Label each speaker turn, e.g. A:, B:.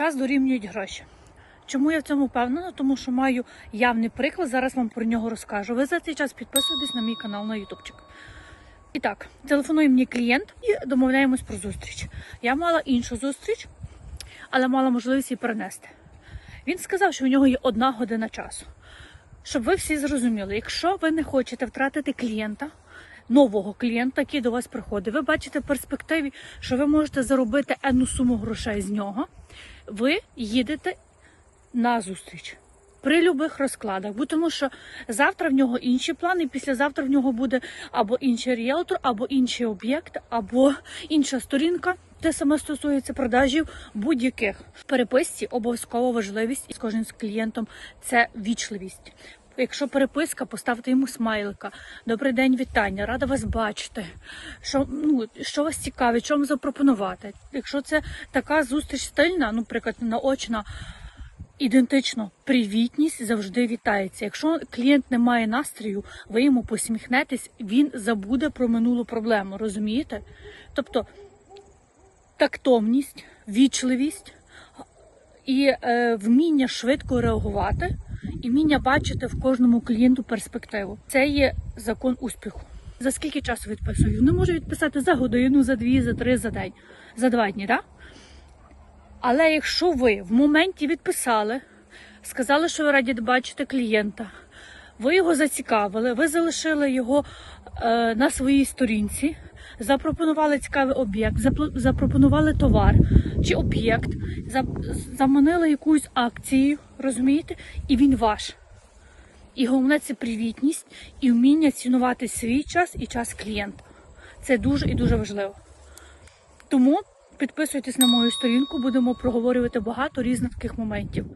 A: час дорівнюють гроші. Чому я в цьому впевнена? Тому що маю явний приклад, зараз вам про нього розкажу. Ви за цей час підписуйтесь на мій канал на Ютубчик. І так, телефонує мені клієнт і домовляємось про зустріч. Я мала іншу зустріч, але мала можливість її перенести. Він сказав, що у нього є одна година часу. Щоб ви всі зрозуміли, якщо ви не хочете втратити клієнта, нового клієнта, який до вас приходить, ви бачите в перспективі, що ви можете заробити енну суму грошей з нього, ви їдете на зустріч. При любих розкладах, бо тому що завтра в нього інші плани, післязавтра в нього буде або інший ріелтор, або інший об'єкт, або інша сторінка. Те саме стосується продажів будь-яких в переписці. обов'язково важливість із кожним з клієнтом це вічливість. Якщо переписка, поставте йому смайлика. Добрий день, вітання, рада вас бачити. Що ну що вас цікавить, що вам запропонувати? Якщо це така зустріч стильна, ну, наприклад, наочна. Ідентично, привітність завжди вітається. Якщо клієнт не має настрою, ви йому посміхнетесь, він забуде про минулу проблему. Розумієте? Тобто тактовність, вічливість і е, вміння швидко реагувати, і вміння бачити в кожному клієнту перспективу. Це є закон успіху. За скільки часу відписую? Не можу відписати за годину, за дві, за три, за день, за два дні, так? Але якщо ви в моменті відписали, сказали, що ви раді бачити клієнта, ви його зацікавили, ви залишили його е, на своїй сторінці, запропонували цікавий об'єкт, запропонували товар чи об'єкт, за- заманили якусь акцію, розумієте, і він ваш. І головне це привітність і вміння цінувати свій час і час клієнта. Це дуже і дуже важливо. Тому підписуйтесь на мою сторінку, будемо проговорювати багато різних таких моментів.